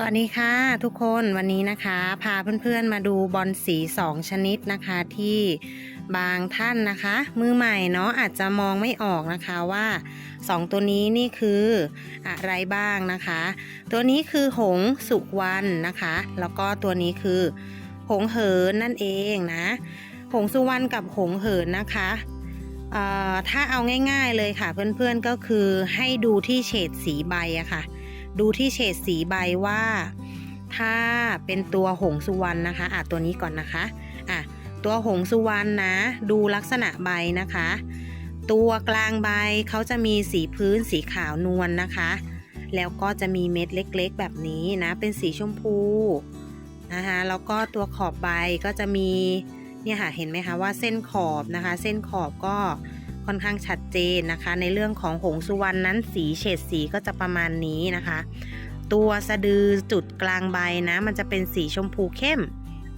สวัสดีค่ะทุกคนวันนี้นะคะ พาเพื่อนๆมาดูบอลสี2ชนิดนะคะที่บางท่านนะคะ มือใหม่เนาะอาจจะมองไม่ออกนะคะว่า 2 ตัวนี้นี่คืออะไรบ้างนะคะ ตัวนี้คือหงสุวรรณนะคะ แล้วก็ตัวนี้คือหงเหินนั่นเองนะหงสุวรรณกับหงเหินนะคะถ้าเอาง่าย ๆเลยค่ะเพื่อนๆก็คือให้ดูที่เฉดสีใบอะค่ะ ดูที่เฉดสีใบว่า ถ้าเป็นตัวหงสุวรรณนะคะอะตัวนี้ก่อนนะคะอะตัวหงสุวรรณนะ ดูลักษณะใบนะคะ ตัวกลางใบเขาจะมีสีพื้นสีขาวนวลนะคะ แล้วก็จะมีเม็ดเล็กๆ แบบนี้นะ เป็นสีชมพูนะคะแล้วก็ตัวขอบใบก็จะมีเนี่ยค่ะเห็นไหมคะว่าเส้นขอบนะคะ เส้นขอบก็ ค่อนข้างชัดเจนนะคะ ในเรื่องของหงสุวรรณนั้นสีเฉดสีก็จะประมาณนี้นะคะ ตัวสะดือจุดกลางใบนะ มันจะเป็นสีชมพูเข้ม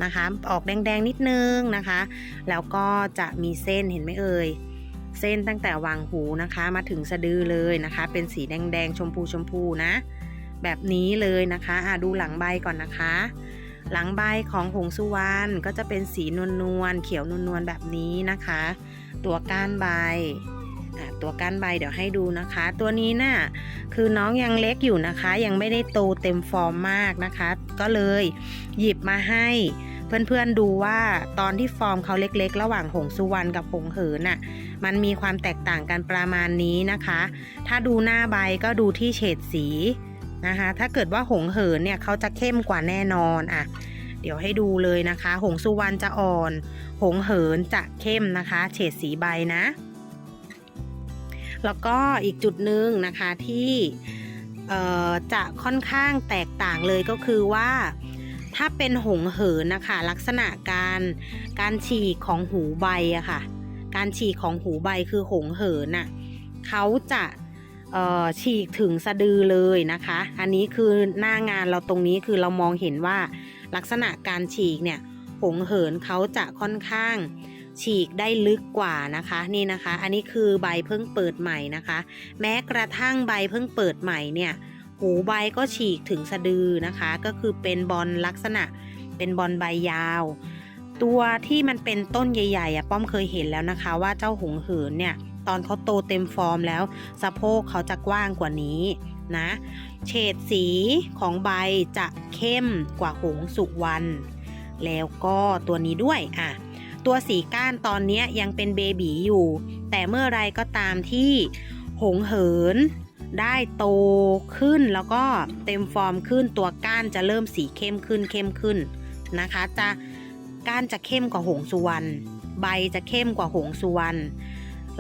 นะคะ ออกแดงๆนิดนึงนะคะ แล้วก็จะมีเส้นเห็นไหมเอ่ยเส้นตั้งแต่วางหูนะคะ มาถึงสะดือเลยนะคะ เป็นสีแดงๆชมพูชมพูนะ แบบนี้เลยนะคะอะดูหลังใบก่อนนะคะ หลังใบของหงสุวรรณก็จะเป็นสีนวลๆเขียวนวลๆแบบนี้นะคะ ตัวก้านใบตัวก้านใบเดี๋ยวให้ดูนะคะ ตัวนี้น่ะคือน้องยังเล็กอยู่นะคะ ยังไม่ได้โตเต็มฟอร์มมากนะคะ ก็เลยหยิบมาให้เพื่อนๆดูว่าตอนที่ฟอร์มเขาเล็กๆ ระหว่างหงสุวรรณกับหงเหินน่ะมันมีความแตกต่างกันประมาณนี้นะคะ ถ้าดูหน้าใบก็ดูที่เฉดสี นะคะ ถ้าเกิดว่าหงเหินเนี่ยเขาจะเข้มกว่าแน่นอนอะเดี๋ยวให้ดูเลยนะคะ หงสุวรรณจะอ่อน หงเหินจะเข้มนะคะ เฉดสีใบนะ แล้วก็อีกจุดหนึ่งนะคะที่จะค่อนข้างแตกต่างเลยก็คือว่า ถ้าเป็นหงเหินนะคะ ลักษณะการการฉีกของหูใบอะค่ะ การฉีกของหูใบคือหงเหินน่ะเขาจะ ฉีกถึงสะดือเลยนะคะ อันนี้คือหน้างานเราตรงนี้คือเรามองเห็นว่าลักษณะการฉีกเนี่ยหงเหินเขาจะค่อนข้างฉีกได้ลึกกว่านะคะนี่นะคะ อันนี้คือใบเพิ่งเปิดใหม่นะคะ แม้กระทั่งใบเพิ่งเปิดใหม่เนี่ยหูใบก็ฉีกถึงสะดือนะคะ ก็คือเป็นบอลลักษณะเป็นบอลใบยาว ตัวที่มันเป็นต้นใหญ่ๆอะป้อมเคยเห็นแล้วนะคะ ว่าเจ้าหงเหินเนี่ย ตอนเขาโตเต็มฟอร์มแล้ว สะโพกเขาจะกว้างกว่านี้นะเฉดสีของใบจะเข้มกว่าหงสุวรรณแล้วก็ตัวนี้ด้วยอะตัวสีก้านตอนนี้ยยังเป็นเบบีอยู่ แต่เมื่อไรก็ตามที่หงเหินได้โตขึ้นแล้วก็เต็มฟอร์มขึ้นตัวก้านจะเริ่มสีเข้มขึ้นเข้มขึ้นนะคะ จะก้านจะเข้มกว่าหงสุวรรณใบจะเข้มกว่าหงสุวรรณ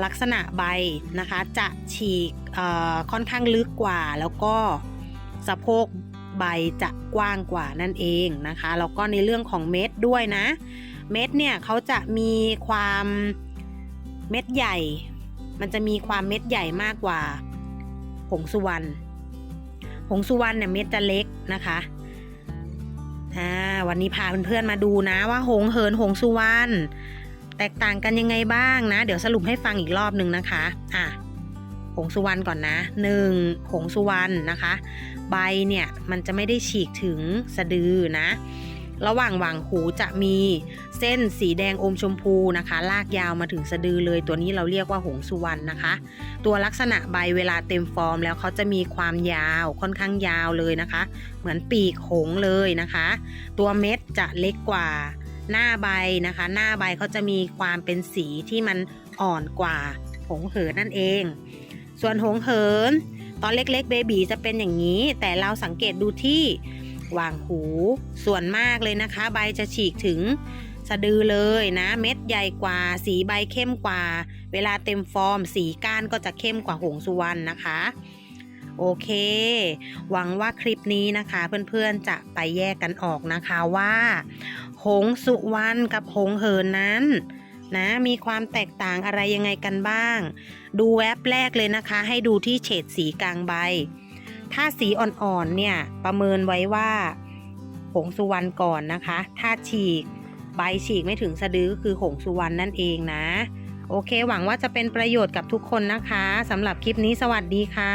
ลักษณะใบนะคะจะฉีกค่อนข้างลึกกว่า แล้วก็สะโพกใบจะกว้างกว่านั่นเองนะคะแล้วก็ในเรื่องของเม็ดด้วยนะ เม็ดเนี่ยเขาจะมีความเม็ดใหญ่ มันจะมีความเม็ดใหญ่มากกว่าหงสุวรรณหงสุวรรณเนี่ยเม็ดจะเล็กนะคะอ่าวันนี้พาเพื่อนๆมาดูนะว่าหงเหินหงสุวรรณ แตกต่างกันยังไงบ้างนะ เดี๋ยวสรุปให้ฟังอีกรอบหนึ่งนะคะอะหงสุวรรณก่อนนะหนึ่งหงสุวรรณนะคะ ใบเนี่ยมันจะไม่ได้ฉีกถึงสะดือนะ ระหว่างหว่างหูจะมีเส้นสีแดงอมชมพูนะคะ ลากยาวมาถึงสะดือเลยตัวนี้เราเรียกว่าหงสุวรรณนะคะ ตัวลักษณะใบเวลาเต็มฟอร์มแล้วเขาจะมีความยาวค่อนข้างยาวเลยนะคะ เหมือนปีกหงเลยนะคะ ตัวเม็ดจะเล็กกว่า หน้าใบนะคะ หน้าใบเขาจะมีความเป็นสีที่มันอ่อนกว่าหงเหินนั่นเอง ส่วนหงเหิน ตอนเล็กๆเบบีจะเป็นอย่างนี้ แต่เราสังเกตดูที่หว่างหูส่วนมากเลยนะคะ ใบจะฉีกถึงสะดือเลยนะ เม็ดใหญ่กว่า สีใบเข้มกว่า เวลาเต็มฟอร์ม สีก้านก็จะเข้มกว่าหงสุวรรณนะคะ โอเค หวังว่าคลิปนี้นะคะ เพื่อนๆจะไปแยกกันออกนะคะว่า หงสุวรรณกับหงเหินนั้นนะมีความแตกต่างอะไรยังไงกันบ้าง ดูแว็บแรกเลยนะคะ ให้ดูที่เฉดสีกลางใบ ถ้าสีอ่อนๆเนี่ยประเมินไว้ว่าหงสุวรรณก่อนนะคะ ถ้าฉีกใบฉีกไม่ถึงสะดือก็คือหงสุวรรณนั่นเองนะ โอเคหวังว่าจะเป็นประโยชน์กับทุกคนนะคะสำหรับคลิปนี้สวัสดีค่ะ